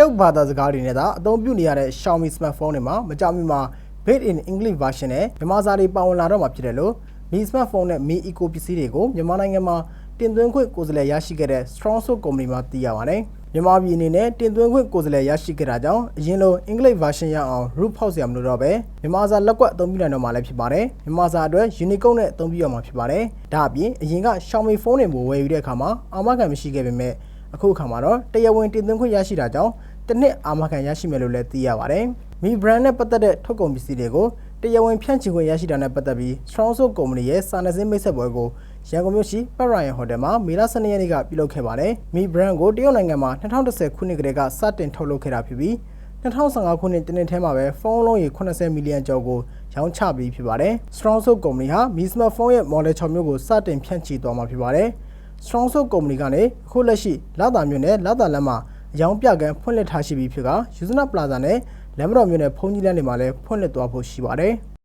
ရုတ်ဘာသာစကားတွေနဲ့သာအသုံးပြုနေရတဲ့ Xiaomi smartphone တွေမှာမကြမီမှာ Made in English version နဲ့မြန်မာစာတွေပါဝင်လာတော့မှာဖြစ်တယ်လို့ Mi smartphone နဲ့ Mi Eco ပစ္စည်းတွေကိုမြန်မာနိုင်ငံမှာတင်သွင်းခွင့်ကိုယ်စားလှယ်ရရှိခဲ့တဲ့ Strong Source Company မှာသိရပါတယ်။မြန်မာပြည်အနေနဲ့တင်သွင်းခွင့်ကိုယ်စားလှယ်ရရှိခဲ့တာကြောင့်အရင်လို English version ရအောင် root ဖောက်စရာမလိုတော့ပဲမြန်မာစာလက်ကွက်အသုံးပြုနိုင်တော့မှာလည်းဖြစ်ပါတယ်။မြန်မာစာအတွက် Unicode နဲ့အသုံးပြုရမှာဖြစ်ပါတယ်။ဒါအပြင်အရင်က Xiaomi phone တွေကိုဝယ်ယူတဲ့အခါမှာအာမခံမရှိခဲ့ပေမဲ့အခုအခါမှာတော့တရားဝင်တင်သွင်းခွင့်ရရှိတာကြောင့် တစ်နှစ်အာမခံရရှိမယ်လို့လည်းသိရပါတယ်။ Mi brand နဲ့ပတ်သက်တဲ့ထုတ်ကုန်ပစ္စည်းတွေကိုတရားဝင်ဖြန့်ချီခွင့်ရရှိတာနဲ့ပတ်သက်ပြီး Strong Source Company ရဲ့စာနယ်ဇင်းမိတ်ဆက်ပွဲကိုရန်ကုန်မြို့ရှိပတ်ရိုင်ဟိုတယ်မှာမေလ12ရက်နေ့ကပြုလုပ်ခဲ့ပါတယ်။ Mi brand ကိုတရုတ်နိုင်ငံမှာ2010ခုနှစ်ကတည်းကစတင်ထုတ်လုပ်ခဲ့တာဖြစ်ပြီး2015ခုနှစ်တနှစ်ထဲမှာပဲဖုန်းလုံးရေ80မီလီယံကျော်ကိုရောင်းချပြီးဖြစ်ပါတယ်။ Strong Source Company ဟာ Mi smartphone ရဲ့ model 6မျိုးကိုစတင်ဖြန့်ချီသွားမှာဖြစ်ပါတယ်။ Strong Source Company ကနေအခုလက်ရှိလာတာမြို့နယ်လာတာလမ်းမှာ အယောင်ပြကန်းဖွင့်လှစ်ထားရှိပြီးဖြစ်ကယူဇနာပလာဇာနဲ့လမ်းမတော်မြို့နယ်ဖုန်ကြီးလမ်းတွေမှာလည်းဖွင့်လှစ်သွားဖို့ရှိပါတယ်။